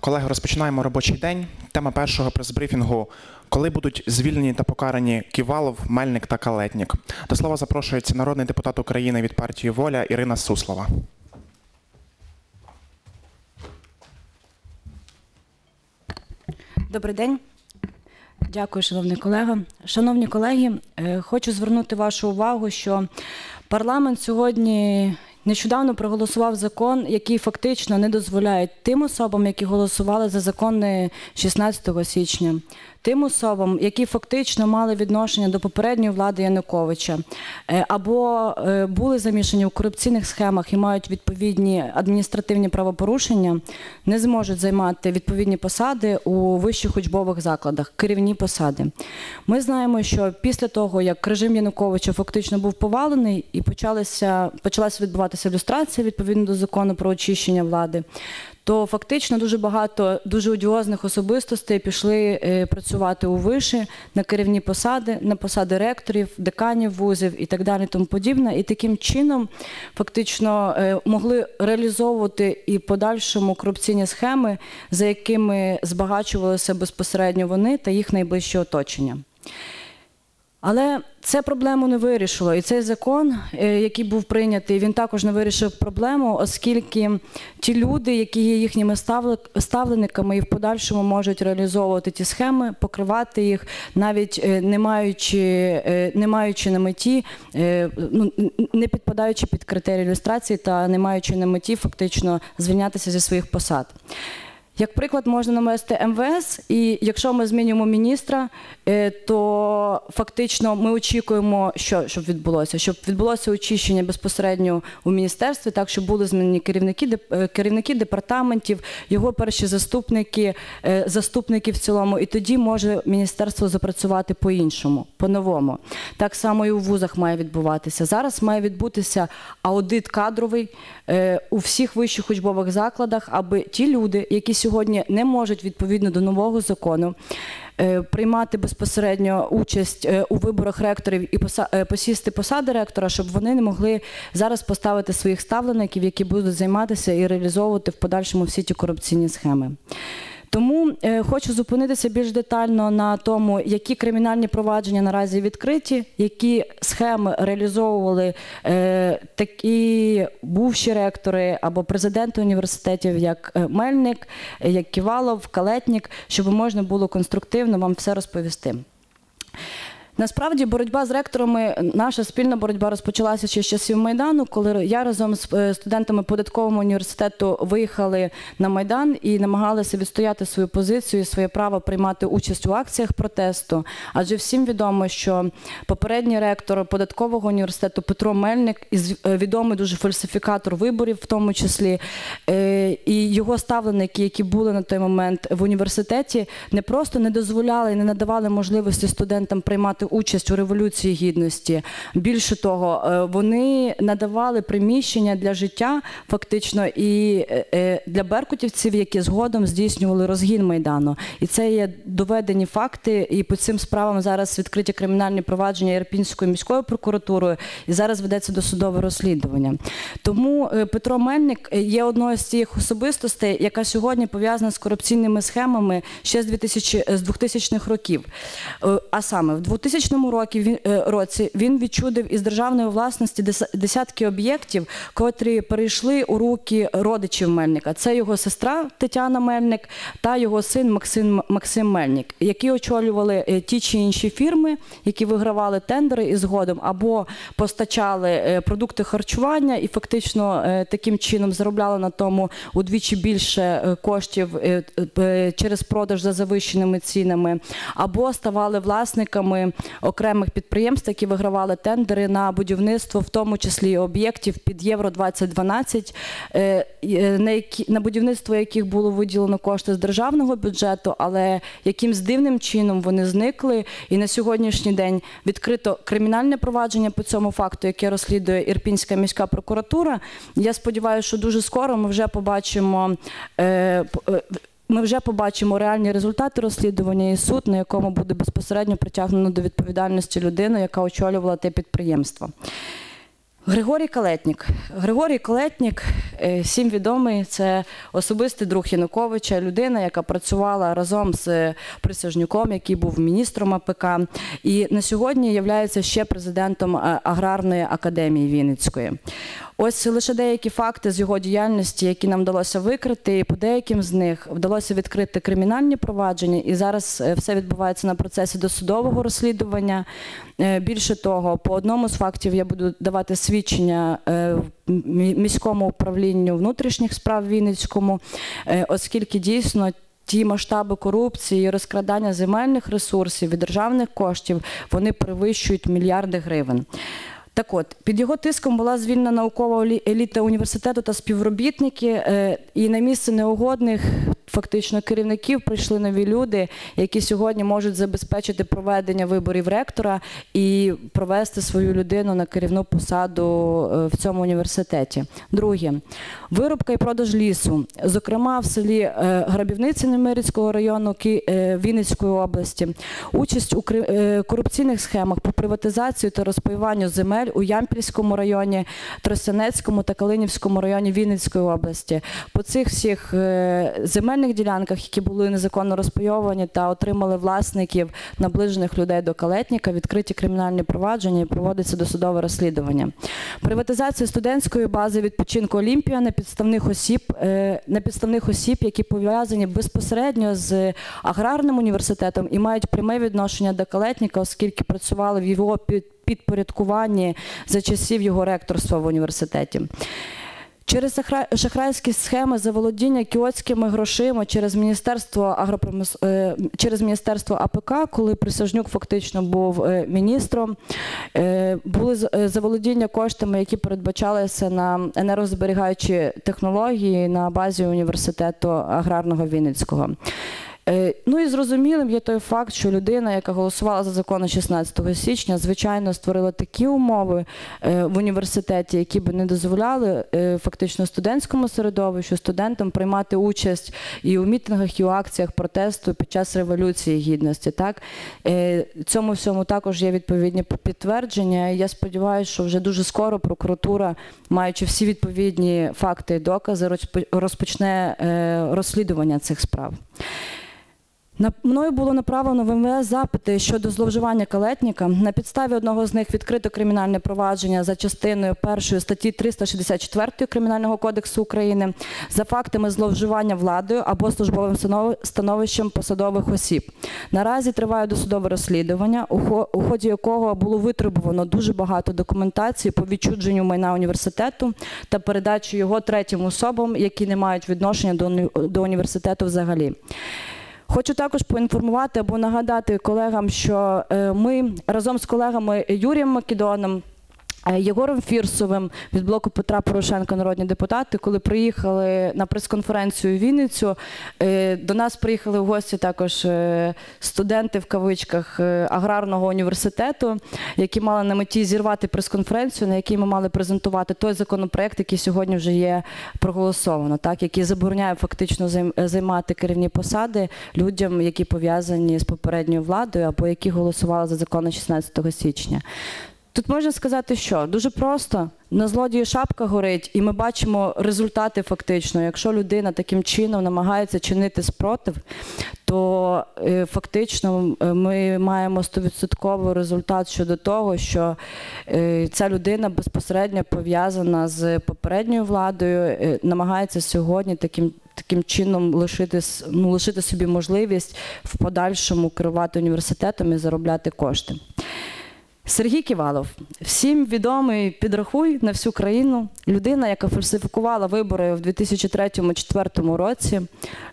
Колеги, розпочинаємо робочий день. Тема першого прес-брифінгу коли будуть звільнені та покарані Ківалов, Мельник та Калетнік. До слова запрошується народний депутат України від партії Воля Ірина Суслова. Добрий день. Дякую, шановний колега. Шановні колеги, е, хочу звернути вашу увагу, що парламент сьогодні нещодавно проголосував закон, який фактично не дозволяє тим особам, які голосували за закони 16 січня, тим особам, які фактично мали відношення до попередньої влади Януковича, е, або е, були замішані у корупційних схемах і мають відповідні адміністративні правопорушення, не зможуть займати відповідні посади у вищих учбових закладах, керівні посади. Ми знаємо, що після того, як режим Януковича фактично був повалений і почалася, почалася відбуватися люстрація відповідно до закону про очищення влади, то фактично дуже багато дуже одіозних особистостей пішли е, працювати у виші на керівні посади, на посади ректорів, деканів вузів і так далі, тому подібне. І таким чином фактично е, могли реалізовувати і подальшому корупційні схеми, за якими збагачувалися безпосередньо вони та їх найближче оточення. Але це проблему не вирішило. І цей закон, е, який був прийнятий, він також не вирішив проблему, оскільки ті люди, які є їхніми ставленниками і в подальшому можуть реалізовувати ті схеми, покривати їх, навіть е, не маючи, е, не маючи на меті, ну, не підпадаючи під критерії ілюстрації та не маючи на меті фактично звільнятися зі своїх посад. Як приклад можна навести МВС, і якщо ми змінюємо міністра, е, то фактично ми очікуємо, що щоб відбулося, щоб відбулося очищення безпосередньо у міністерстві, так щоб були змінені керівники, е, керівники департаментів, його перші заступники, е, заступники в цілому, і тоді може міністерство запрацювати по-іншому, по-новому. Так само і у вузах має відбуватися. Зараз має відбутися аудит кадровий у всіх вищих учбових закладах, аби ті люди, які сьогодні не можуть відповідно до нового закону. е, Приймати безпосередньо участь е, у виборах ректорів і е, посісти посади ректора, щоб вони не могли зараз поставити своїх ставленників, які будуть займатися і реалізовувати в подальшому всі ті корупційні схеми. Тому е, хочу зупинитися більш детально на тому, які кримінальні провадження наразі відкриті, які схеми реалізовували е, такі бувші ректори або президенти університетів, як е, Мельник, як Ківалов, Калетнік, щоб можна було конструктивно вам все розповісти. Насправді боротьба з ректорами, наша спільна боротьба розпочалася ще з часів Майдану, коли я разом з е, студентами податкового університету виїхали на Майдан і намагалися відстояти свою позицію і своє право приймати участь у акціях протесту. Адже всім відомо, що попередній ректор податкового університету Петро Мельник е, відомий дуже фальсифікатор виборів, в тому числі, е, і його ставленики, які були на той момент в університеті, не просто не дозволяли і не надавали можливості студентам приймати участь у революції гідності. Більше того, е, вони надавали приміщення для життя, фактично, і е, е, для беркутівців, які згодом здійснювали розгін майдану. І це є доведені факти. І по цим справам зараз відкриті кримінальні провадження Ірпінською міською прокуратурою, і зараз ведеться досудове розслідування. Тому Петро Мельник є одною з тих особистостей, яка сьогодні пов'язана з корупційними схемами ще з 2000, з 2000-х років. А саме в 2000 році він, е, році він відчудив із державної власності дес- десятки об'єктів, котрі перейшли у руки родичів Мельника. Це його сестра Тетяна Мельник та його син Максим, Максим Мельник, які очолювали е, ті чи інші фірми, які вигравали тендери і згодом або постачали е, продукти харчування і фактично таким чином заробляли на тому удвічі більше коштів через продаж за завищеними цінами, або ставали власниками окремих підприємств, які вигравали тендери на будівництво, в тому числі об'єктів під Євро 2012, е, е, на будівництво яких було виділено кошти з державного бюджету, але якимсь дивним чином вони зникли. І на сьогоднішній день відкрито кримінальне провадження по цьому факту, яке розслідує Ірпінська міська прокуратура. Я сподіваюся, що дуже скоро ми вже побачимо. Ми вже побачимо реальні результати розслідування і суд, на якому буде безпосередньо притягнено до відповідальності людину, яка очолювала те підприємство. Григорій Калетнік. Григорій Калетнік, е, всім відомий, це особистий друг Януковича, людина, яка працювала разом з Присяжнюком, який був міністром АПК, і на сьогодні є ще президентом е, Аграрної академії Вінницької. Ось лише деякі факти з його діяльності, які нам вдалося викрити, і по деяким з них вдалося відкрити кримінальні провадження, і зараз е, все відбувається на процесі досудового розслідування. Е, Більше того, по одному з фактів я буду давати свідчення е, міському управлінню внутрішніх справ Вінницькому, оскільки дійсно. Ті масштаби корупції, і розкрадання земельних ресурсів і державних коштів вони перевищують мільярди гривень. Так от, під його тиском була звільнена наукова елі- еліта університету та співробітники, е, і на місце неугодних фактично керівників прийшли нові люди, які сьогодні можуть забезпечити проведення виборів ректора і провести свою людину на керівну посаду е, в цьому університеті. Друге, вирубка і продаж лісу, зокрема в селі е, Грабівниці Немирицького району е, Вінницької області, участь у корупційних схемах по приватизацію та розпаюванню земель у Ямпільському районі, Тростянецькому та Калинівському районі Вінницької області. По цих всіх е, земельних ділянках, які були незаконно розпайовані та отримали власників наближених людей до калетніка, відкриті кримінальні провадження і проводиться досудове розслідування. Приватизація студентської бази відпочинку Олімпія на підставних осіб, е, на підставних осіб, які пов'язані безпосередньо з аграрним університетом і мають пряме відношення до калетніка, оскільки працювали в його підпорядкуванні за часів його ректорства в університеті. Через шахра- шахрайські схеми заволодіння кіотськими грошима через міністерство агропромис... е, через міністерство АПК, коли Присяжнюк фактично був е, міністром, е, були заволодіння коштами, які передбачалися на енергозберігаючі технології на базі університету аграрного Вінницького. Е, Ну і зрозумілим є той факт, що людина, яка голосувала за закон 16 січня, звичайно створила такі умови е, в університеті, які би не дозволяли е, фактично студентському середовищу, студентам приймати участь і у мітингах, і у акціях протесту під час революції гідності. Так цьому всьому також є відповідні підтвердження. Я сподіваюся, що вже дуже скоро прокуратура, маючи всі відповідні факти і докази, розпочне розслідування цих справ. Мною було направлено в МВС запити щодо зловживання калетніка. На підставі одного з них відкрито кримінальне провадження за частиною першої статті 364 Кримінального кодексу України за фактами зловживання владою або службовим становищем посадових осіб. Наразі триває досудове розслідування, у ході якого було витребувано дуже багато документації по відчудженню майна університету та передачу його третім особам, які не мають відношення до університету взагалі. Хочу також поінформувати або нагадати колегам, що е, ми разом з колегами Юрієм Македоном. Е, Єгором Фірсовим від блоку Петра Порошенка, народні депутати, коли приїхали на прес-конференцію в Вінницю, е, до нас приїхали в гості також е, студенти в кавичках аграрного університету, які мали на меті зірвати прес-конференцію, на якій ми мали презентувати той законопроект, який сьогодні вже є проголосовано, так який забороняє фактично займати керівні посади людям, які пов'язані з попередньою владою або які голосували за закон 16 січня. Тут можна сказати, що дуже просто на злодії шапка горить, і ми бачимо результати фактично. Якщо людина таким чином намагається чинити спротив, то е, фактично е, ми маємо стовідсотковий результат щодо того, що е, ця людина безпосередньо пов'язана з попередньою владою, е, намагається сьогодні таким. Таким чином лишити, ну, лишити собі можливість в подальшому керувати університетом і заробляти кошти. Сергій Ківалов, всім відомий підрахуй на всю країну. Людина, яка фальсифікувала вибори в 2003-2004 році.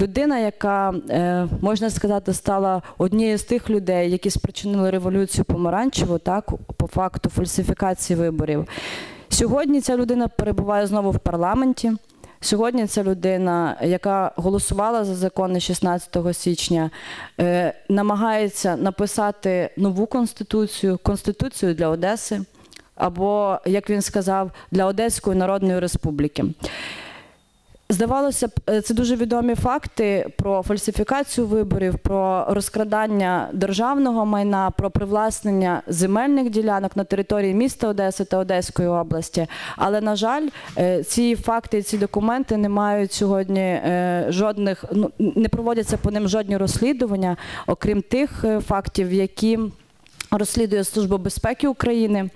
Людина, яка, е, можна сказати, стала однією з тих людей, які спричинили революцію помаранчеву, так, по факту фальсифікації виборів. Сьогодні ця людина перебуває знову в парламенті. Сьогодні ця людина, яка голосувала за закони 16 січня, е, намагається написати нову конституцію, конституцію для Одеси, або, як він сказав, для Одеської Народної Республіки. Здавалося б, е, це дуже відомі факти про фальсифікацію виборів, про розкрадання державного майна, про привласнення земельних ділянок на території міста Одеси та Одеської області. Але на жаль, е, ці факти, ці документи не мають сьогодні е, жодних, ну не проводяться по ним жодні розслідування, окрім тих фактів, які розслідує Служба безпеки України.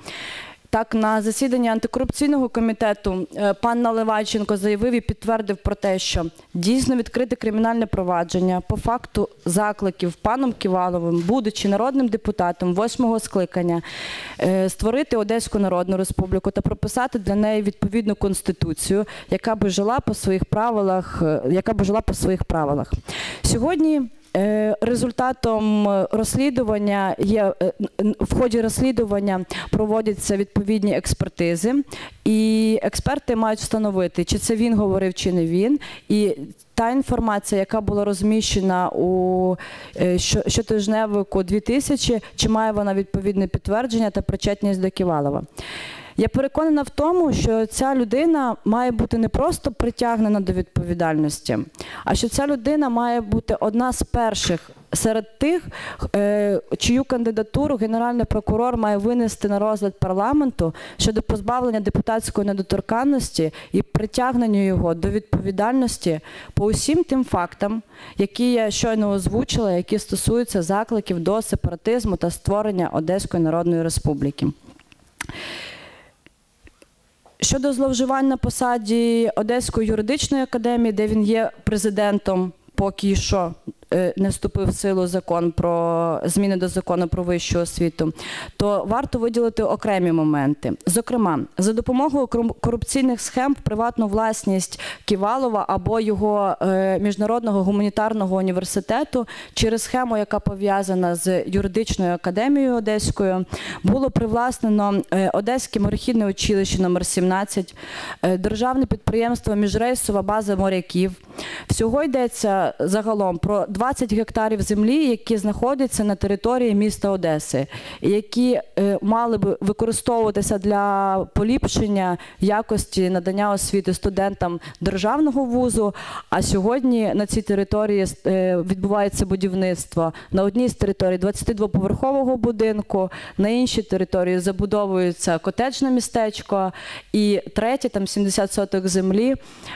Так, на засіданні антикорупційного комітету е, пан Наливайченко заявив і підтвердив про те, що дійсно відкрите кримінальне провадження по факту закликів паном Ківаловим, будучи народним депутатом восьмого скликання, е, створити Одеську Народну Республіку та прописати для неї відповідну конституцію, яка би жила по своїх правилах, е, яка би жила по своїх правилах. Сьогодні Результатом е, розслідування є е, в ході розслідування проводяться відповідні експертизи, і експерти мають встановити, чи це він говорив, чи не він. І та інформація, яка була розміщена у е, що- щотижневику 2000, чи має вона відповідне підтвердження та причетність до Ківалова. Я переконана в тому, що ця людина має бути не просто притягнена до відповідальності, а що ця людина має бути одна з перших серед тих, е, чию кандидатуру генеральний прокурор має винести на розгляд парламенту щодо позбавлення депутатської недоторканності і притягнення його до відповідальності по усім тим фактам, які я щойно озвучила, які стосуються закликів до сепаратизму та створення Одеської Народної Республіки. Щодо зловживань на посаді Одеської юридичної академії, де він є президентом, поки що не вступив в силу закон про зміни до закону про вищу освіту, то варто виділити окремі моменти. Зокрема, за допомогою корупційних схем в приватну власність Ківалова або його е, міжнародного гуманітарного університету через схему, яка пов'язана з юридичною академією Одеською, було привласнено е, Одеське морехідне училище номер 17, е, державне підприємство Міжрейсова база моряків. Всього йдеться загалом про 20 гектарів землі, які знаходяться на території міста Одеси, які е, мали би використовуватися для поліпшення якості надання освіти студентам державного вузу. А сьогодні на цій території е, відбувається будівництво на одній з територій 22-поверхового будинку, на іншій території забудовується котеджне містечко, і третє, там 70 соток землі.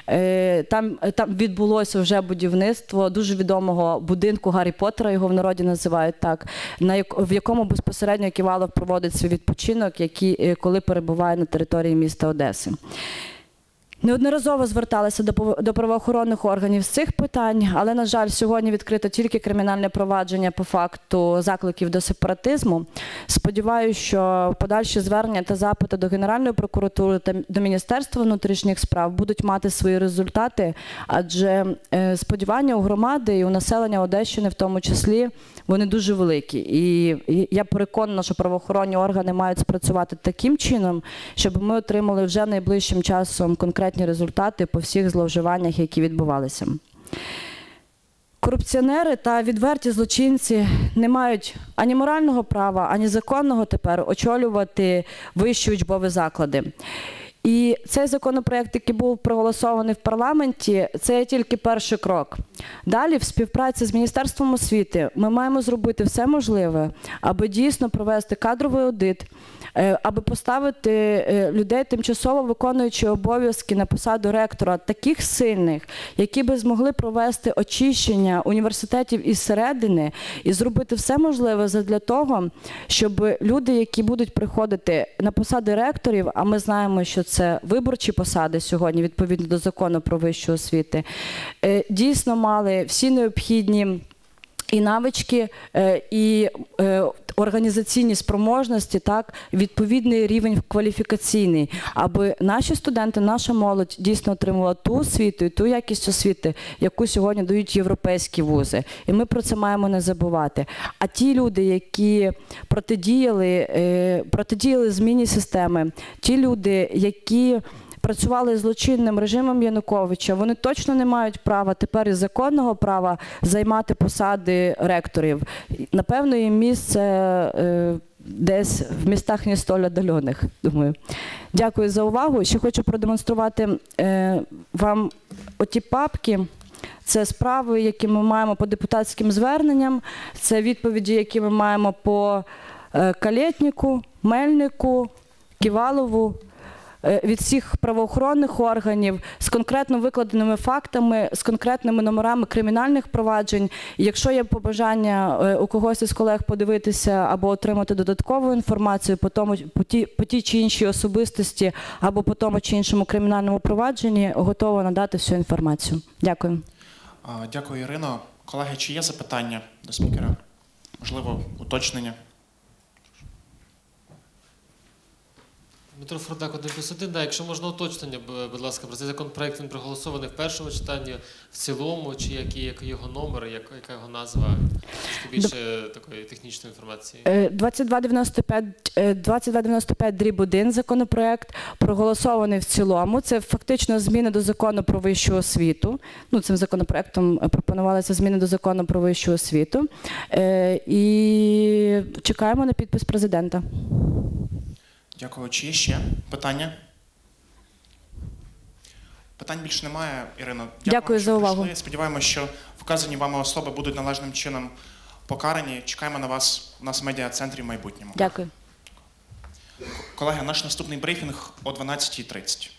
е, Там, там відбулося вже будівництво дуже відомого будинку Гаррі Поттера, його в народі називають так, на як- в якому безпосередньо Ківалов проводить свій відпочинок, який, е, коли перебуває на території міста Одеси. Неодноразово зверталися до правоохоронних органів з цих питань, але на жаль, сьогодні відкрито тільки кримінальне провадження по факту закликів до сепаратизму. Сподіваюся, що подальші звернення та запити до Генеральної прокуратури та до Міністерства внутрішніх справ будуть мати свої результати, адже е, сподівання у громади і у населення Одещини, в тому числі, вони дуже великі. І я переконана, що правоохоронні органи мають спрацювати таким чином, щоб ми отримали вже найближчим часом конкретні результати по всіх зловживаннях, які відбувалися. Корупціонери та відверті злочинці не мають ані морального права, ані законного тепер очолювати вищі учбові заклади. І цей законопроект, який був проголосований в парламенті, це тільки перший крок. Далі, в співпраці з Міністерством освіти, ми маємо зробити все можливе, аби дійсно провести кадровий аудит, е, аби поставити е, людей, тимчасово виконуючи обов'язки на посаду ректора, таких сильних, які би змогли провести очищення університетів із середини і зробити все можливе для того, щоб люди, які будуть приходити на посади ректорів, а ми знаємо, що це виборчі посади сьогодні, відповідно до закону про вищу освіти, е, дійсно мали всі необхідні і навички, е, і е, організаційні спроможності, так, відповідний рівень кваліфікаційний, аби наші студенти, наша молодь дійсно отримувала ту освіту і ту якість освіти, яку сьогодні дають європейські вузи. І ми про це маємо не забувати. А ті люди, які протидіяли, е, протидіяли зміні системи, ті люди, які працювали злочинним режимом Януковича, вони точно не мають права тепер із законного права займати посади ректорів. Напевно, їм місце е, десь в містах не столь отдалених, думаю. Дякую за увагу. Ще хочу продемонструвати е, вам оті папки. Це справи, які ми маємо по депутатським зверненням, це відповіді, які ми маємо по е, Калєтніку, Мельнику, Ківалову від всіх правоохоронних органів з конкретно викладеними фактами, з конкретними номерами кримінальних проваджень. Якщо є побажання е, у когось із колег подивитися або отримати додаткову інформацію по тому, по ті, по тій чи іншій особистості або по тому чи іншому кримінальному провадженні, готова надати всю інформацію. Дякую. Дякую, Ірино. Колеги, чи є запитання до спікера? Можливо, уточнення? Дмитро Фродак, 1 плюс 1. Да, якщо можна уточнення, будь ласка, про цей законопроект він проголосований в першому читанні, в цілому, чи який, який його номер, як, яка його назва? Трішки більше такої технічної інформації. Е, 2295, е, 2295 дріб 1 законопроект проголосований в цілому. Це фактично зміни до закону про вищу освіту. Ну, цим законопроектом е, пропонувалися зміни до закону про вищу освіту. Е, І чекаємо на підпис президента. Дякую. Чи є ще питання? Питань більше немає, Ірино. Дякую Дякую за увагу. прийшли. Сподіваємося, що вказані вами особи будуть належним чином покарані. Чекаємо на вас у нас в медіа-центрі в майбутньому. Дякую. Колеги, наш наступний брифінг о 12.30.